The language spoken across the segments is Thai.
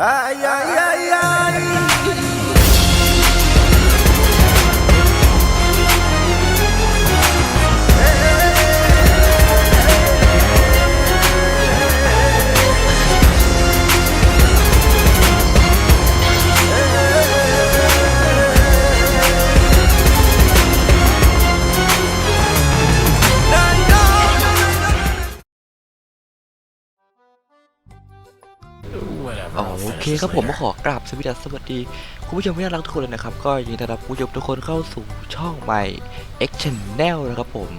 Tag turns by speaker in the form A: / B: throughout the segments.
A: Ay, ay, ay, ay.
B: คครับผมขอกราบสวัสดีสวัสดี คุณผู้ชมที่น่ารักทุกคนเลยนะครับ ก็ยินดีต้อนรับคุณผู้ชมทุกคนเข้าสู่ช่องใหม่ X Channel นะครับผม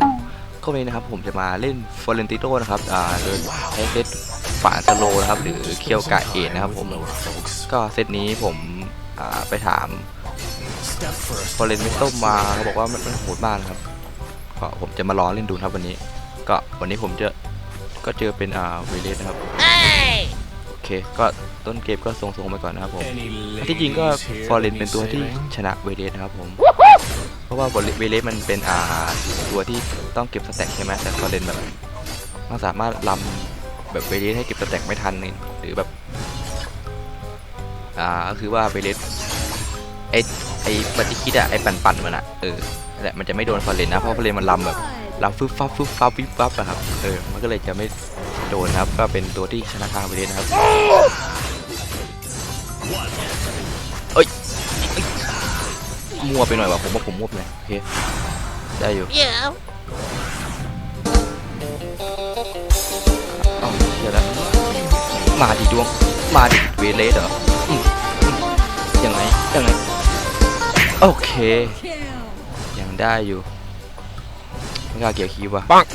B: ก็วันนี้นะครับผมจะมาเล่นฟอร์เรนติโตนะครับอ่าโดยใช้เซตฝานสโลนะครับหรือเคียวกะเอ็นนะครับผมก็เซตนี้ผมอ่าไปถามฟอร์เรนติโตมาเขาบอกว่ามันโหดมากนะครับก็ผมจะมาลองเล่นดูครับวันนี้ ก็วันนี้ผมจะก็เจอเป็นอ่าเวเลสนะครับ เคก็ต้นเกมก็ทรงๆไปก่อนนะครับผมที่จริงก็ฟอร์เรนเป็นตัวที่ชนะเวเลสนะครับผมเพราะว่าเวเลสมันเป็นอ่าตัวที่ต้องเก็บสแต็กใช่ไหมแต่ฟอร์เรนแบบมันสามารถลำแบบเวเลสให้เก็บสแต็กไม่ทันนี่หรือแบบอ่าก็คือว่าเวเลสไอไอปฏิคิดอะไอปั่นปั่นๆมันอะเออนั่นแหละมันจะไม่โดนฟอร์เรนนะเพราะฟอร์เรนมันลำแบบลำฟึบฟับฟึบฟับวิบวับอะครับเออมันก็เลยจะไม่ โดนนะครับ ก็เป็นตัวที่ชนะทางเวเลสนะครับมัวไปหน่อยว่ะผมว่าผมมัวไปหน่อยโอเคได้อยู่
C: Yeah.
B: เอ้าเดี๋ยวนะมาดิดวง มาดิเวเลสเหรออืมอืมยังไงยังไงโอเค ยังได้อยู่ไม่กล้าเกี่ยวคีบว่ะปัง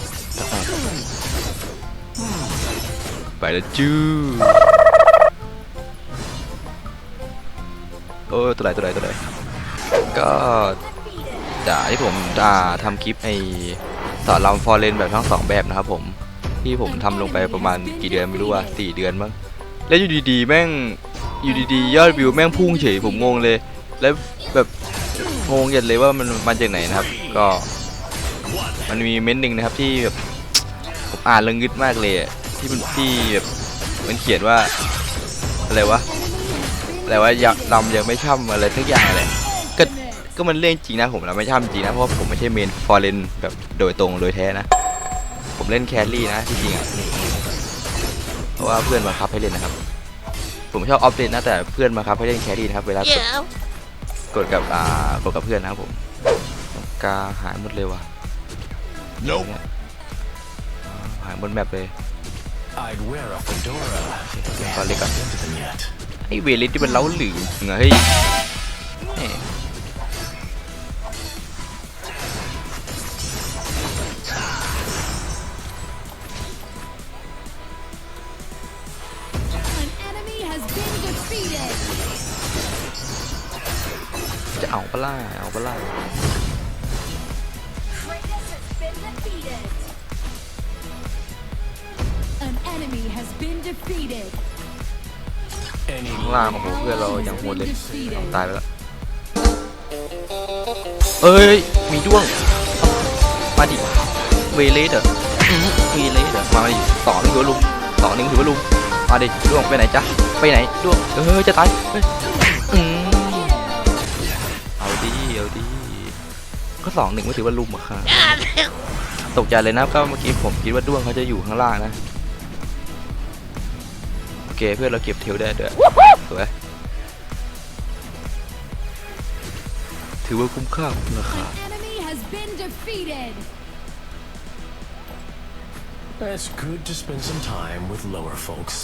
B: ไปแล้วจู้โอ้ตัวไหนตัวไหนตัวไหนก็ด่าที่ผมด่าทำคลิปไอสอนรำฟอร์เรนแบบทั้งสองแบบนะครับผม ที่ผมทำลงไปประมาณกี่เดือนไม่รู้ว่าสี่เดือนมั้งแล้วอยู่ดีๆแม่งอยู่ดีๆยอดวิวแม่งพุ่งเฉยผมงงเลย แล้วแบบงงยันเลยว่ามันมาจากไหนนะครับ ก็มันมีเม้นต์หนึ่งนะครับที่แบบผมอ่านแล้วงึดมากเลยอะ ที่มันที่แบบมันเขียนว่าอะไรวะอะไรวะอยากลำยังไม่ช่ำอะไรทักอย่างเลยก็ก็มันเรื่องจริงนะผมลำไม่ช่ำจริงนะเพราะว่าผมไม่ใช่เมนฟอร์เรนแบบโดยตรงโดยแท้นะ ผมเล่นแครี่นะที่จริงอะเพราะว่าเพื่อนมาคับให้เล่นนะครับ ผมชอบออฟเลนนะแต่เพื่อนมาคับให้เล่นแครี่นะครับเวลากด
C: Yeah.
B: กดกับอ่ากดกับเพื่อนนะครับผมกาหายหมดเลยว่ะ
A: Nope.
B: เนี่ยอ่าหายหมดแมปเลย
D: I'd wear a fedora.
B: Yeah, I'll lick up.
D: Haven't been to them yet.
B: ไอ้เวลิสที่มันเล้าหลือจริงอะเฮ้ยแหม่
E: An enemy has been defeated.
B: จะเอาปะล่าเอาปะล่า
E: enemy has been defeated.
D: Any
B: ข้างล่างโอ้โหเพื่อนเรา
E: Has
B: ยังโหด
E: been
B: เลย
E: defeated.
B: ตายไปแล้วเอ้ยมีด้วงมาดิเวเลสเหรออื้อหือเวเลสเหรอมาดิต่อหนึ่งถือว่าลุมต่อหนึ่งถือว่าลุมมาดิด้วงไปไหนจ๊ะไปไหนด้วงเออจะตายเฮ้ยอืมเอาดีเอาดีก็สองหนึ่งไม่ถือว่าลุมอะค่ะตกใจเลยนะก็เมื่อกี้ผมคิดว่าด้วงเขาจะอยู่ข้างล่างนะโอ เคเพื่อนเราเก็บเทลได้ด้วยสวยถือว่าคุ้มค่าคุ้มราคา
E: An enemy has been defeated.
D: It's good to spend some time with lower folks.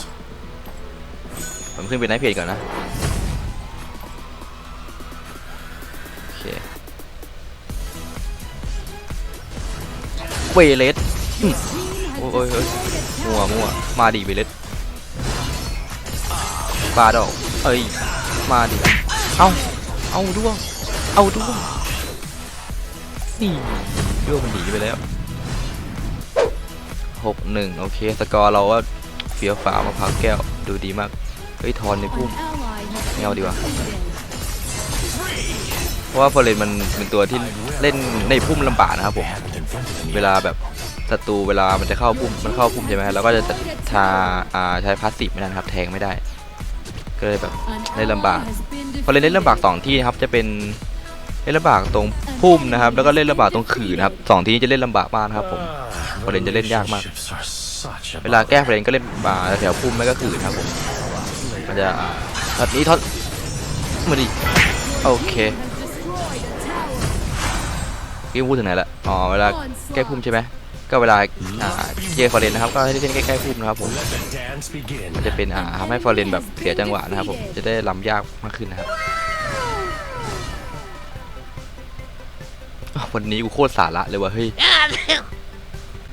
B: ผมขึ้นเป็นไนท์เพจก่อนนะ โอเคเวเลส
E: Team has
B: Ôi, ôi, ôi.
E: destroyed a
B: มั่ว
E: tower.
B: มั่ว มาดิเวเลสปลาดอกเอ้ย มาดิ เอาเอาด้วง เอาด้วง นี่ด้วงมันหนีไปแล้วหกหนึ่งโอเค สกอร์เราว่าเฟี้ยวฟ้าวมะพร้าวแก้ว ดูดีมาก เฮ้ย ทอนในพุ่มไม่เอาดีกว่า เพราะว่าฟอร์เรนมันเป็นตัวที่เล่นในพุ่มลำบากนะครับผม เวลาแบบศัตรูเวลามันจะเข้าพุ่ม มันเข้าพุ่มใช่ไหมแล้วก็จะทาอ่าใช้พาสซีฟไม่ได้นะครับ แทงไม่ได้ ก็เลยแบบ
E: An
B: เล่นลำบาก
E: ally has been
B: พอเล่นเล่นลำบากสองที่นะครับจะเป็นเล่นลำบากตรงพุ่มนะครับ แล้วก็เล่นลำบากตรงขื่อนะครับสองที่นี้จะเล่นลำบากมากนะครับผม
D: Ah,
B: Well, then the lane yard, man.
D: relationships are such a
B: เวลา
D: bother.
B: แก้เฟรนก็เล่นป่าแถวพุ่มไม่ก็ขื่อนะครับผมมันจะท็อตนี้ท็อตมาดิโอเค
E: has destroyed a tower.
B: พี่พูดถึงไหนละอ๋อเวลาแก้พุ่มใช่ไหม ก็เวลาอ่าเจอฟอร์เรนนะครับก็ให้เล่นใกล้ๆพุ่มนะครับผม
D: Let the dance begin.
B: มันจะเป็นอ่าทำให้ฟอร์เรนแบบเสียจังหวะนะครับผมจะได้ลำยากมากขึ้นนะครับอ้าววันนี้กูโคตรสาระเลยว่ะเฮ้ย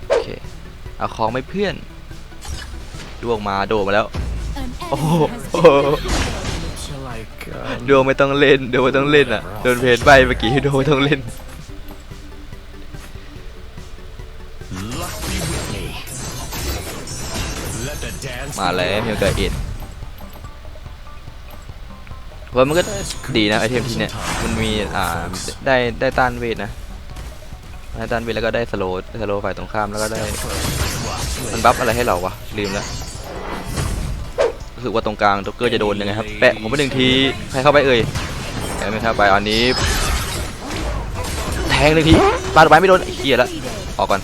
B: โอเคเอาของไม่เพื่อนดวงมาโดดมาแล้ว
E: An
B: Oh,
E: enemy has
B: oh.
E: been defeated.
D: It's like, um,
B: ดวงไม่ต้องเล่นดวงไม่ต้องเล่นอะโดนเพจใบเมื่อกี้ดวงไม่ต้องเล่น มาแล้วเมียวกับเอ็ดว่ามันก็ดีนะไอเทมทีเนี้ยมันมีอ่าได้ได้ต้านเวทนะได้ต้านเวทแล้วก็ได้สโลว์สโลว์ฝ่ายตรงข้ามแล้วก็ได้มันบัฟอะไรให้เราวะลืมแล้วรู้สึกว่าตรงกลางจ็อกเกอร์จะโดนยังไงครับแปะผมไปหนึ่งทีใครเข้าไปเอ่ยแกไม่เข้าไปอันนี้ แทงหนึ่งทีปาดไม้ไม่โดนเหี้ยละออกก่อน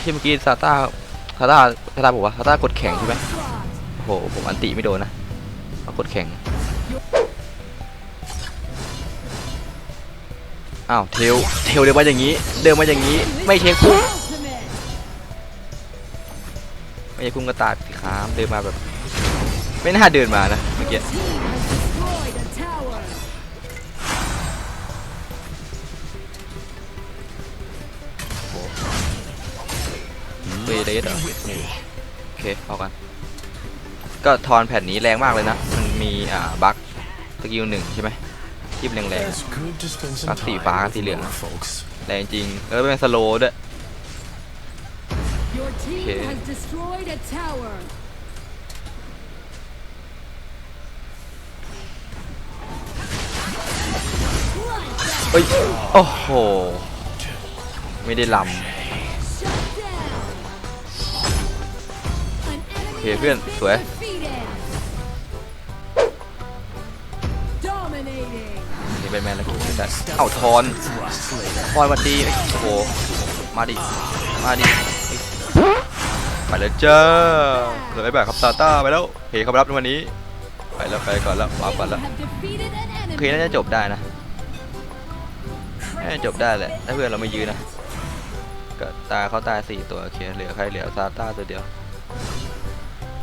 B: ที่เมื่อกี้ซาต้าาตาซาตาบอกว่าซาตากดแข็งใช่ไหมโอ้โหผมอันติไม่โดนนะเอากดแข่งอ้าวเทลเทลเดินมาอย่างนี้ เดินมาอย่างนี้ ไม่เช็คพุ่ง
E: Ultimate.
B: ไม่ใช่พุ่งก็ตายสิครับเดินมาแบบ ไม่น่าเดินมานะเมื่อกี้ เวเดสเหรอ
D: With me.
B: โอเคเอากัน ก็ทอนแผ่นนี้แรงมากเลยนะ มันมีอ่าบัคสกิลหนึ่งใช่ไหมที่มันแรง
D: It's good to spend some
B: ปักสี
D: time
B: ฟ้า
D: with
B: สีเหลือง
D: lower folks.
B: ๆแรงจริงแล้วก็เป็นสโลว์ด้วย
E: Your team
B: Okay.
E: has destroyed a tower.
B: เอ้ย โอ้โห ไม่ได้ล
E: Shut down. An enemy
B: Okay,
E: has
B: Vian,
E: been
B: sủa.
E: defeated. Dominating. ำ
B: นี่เป็นแมนแล้วกูไม่ได้เอ้าทอนทอนมาดีโอ้โห มาดิ มาดิ ไปแล้วจ้าเลยแบบครับซาต้าไปแล้วเฮ้ยเขารับในวันนี้ ไปแล้วไปก่อนแล้ววาปก่อนแล้วโอเคน่าจะจบได้นะน่าจะจบได้แหละถ้าเพื่อนเราไม่ยืนนะก็ตายเขาตายสี่ตัวโอเคเหลือใครเหลือซาต้าตัวเดียว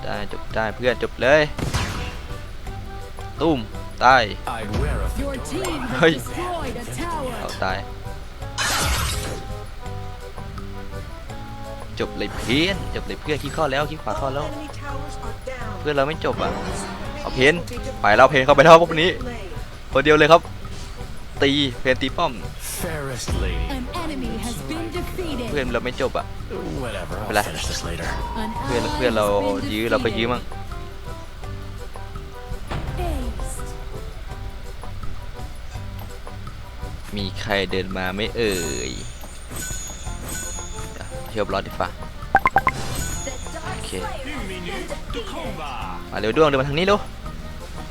B: ได้จบได้เพื่อนจบเลยตุ้มตาย
D: I'd wear a
E: Your team has
B: Hey.
E: destroyed a
B: เอา
E: tower.
B: ตาย จบเลยเพื่อนจบเลยเพื่อนคิดข้อแล้วคิดขวาข้อแล้ว เพื่อนเราไม่จบอะเอาเพนไปแล้วเพนเข้าไปแล้วพวกนี้คนเดียวเลยครับ ตีเพนตีป้อม
D: fairest lady.
E: An enemy has been
B: เพื่อน
E: defeated.
B: เราไม่จบอะ
D: Whatever, I'll
B: Hola.
D: finish this later.
E: An
B: เพื่อน
E: ally
B: เพื่อนเรา
E: has been
B: ยื้อเราก็ยื้อ
E: defeated.
B: มั่ง
E: Aced.
B: มีใครเดินมาไม่เอ่ยเดี๋ยวเชียบรอดดีฟ้าโอเคมาเร็วด้วงเดินมาทางนี้เร็ว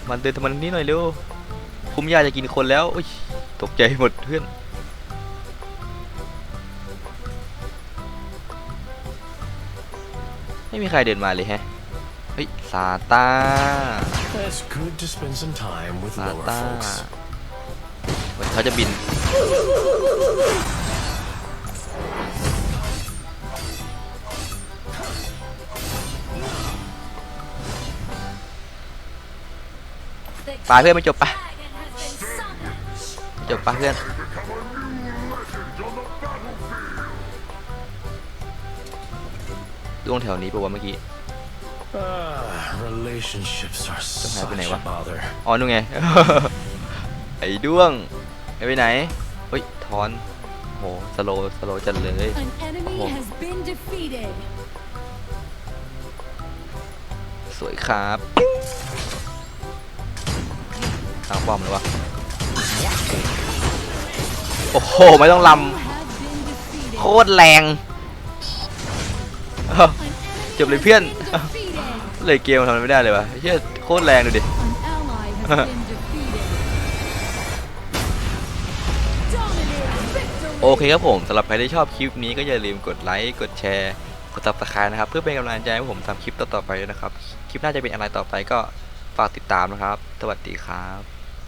B: มันเดินทางมันนี้หน่อยเร็วคุ้มยาจะกินคนแล้วอุ๊ยตกใจหมดเพื่อน ไม่มีใครเดินมาเลยแฮะ เฮ้ยซาตา
D: It's good to spend some time with
B: ซา
D: lower
B: ตา
D: folks.
B: เหมือนเขาจะบินปาเพื่อนไม่จบปะจบปะเพื่อน ดวงแถวนี้ปะวะเมื่อกี้
D: Ah, relationships are such
B: hả, cái này quá.
D: a bother.
B: อ๋อนู่นไง ไอ้ด้วงไอ้ไปไหนเฮ้ยทอนโหสโลสโลจัดเลย
E: An enemy
B: Oh.
E: has been defeated.
B: สวยครับทางป้อมเลยวะโอ้โห ไม่ต้องล
E: You have been ำ defeated.
B: โคตรแรง เอ้า
E: An enemy
B: Chụp lấy
E: has
B: phiên.
E: been defeated.
B: เลยเกมทำอะไรไม่ได้เลยวะเฮียโคตรแรงดูดิโอเคครับผมสำหรับใครที่ชอบคลิปนี้ก็อย่าลืมกดไลค์กดแชร์กด subscribe นะครับ เพื่อเป็นกำลังใจให้ผมทำคลิปต่อๆไปด้วยนะครับ คลิปหน้าจะเป็นอะไรต่อไปก็ฝากติดตามนะครับ สวัสดีครับ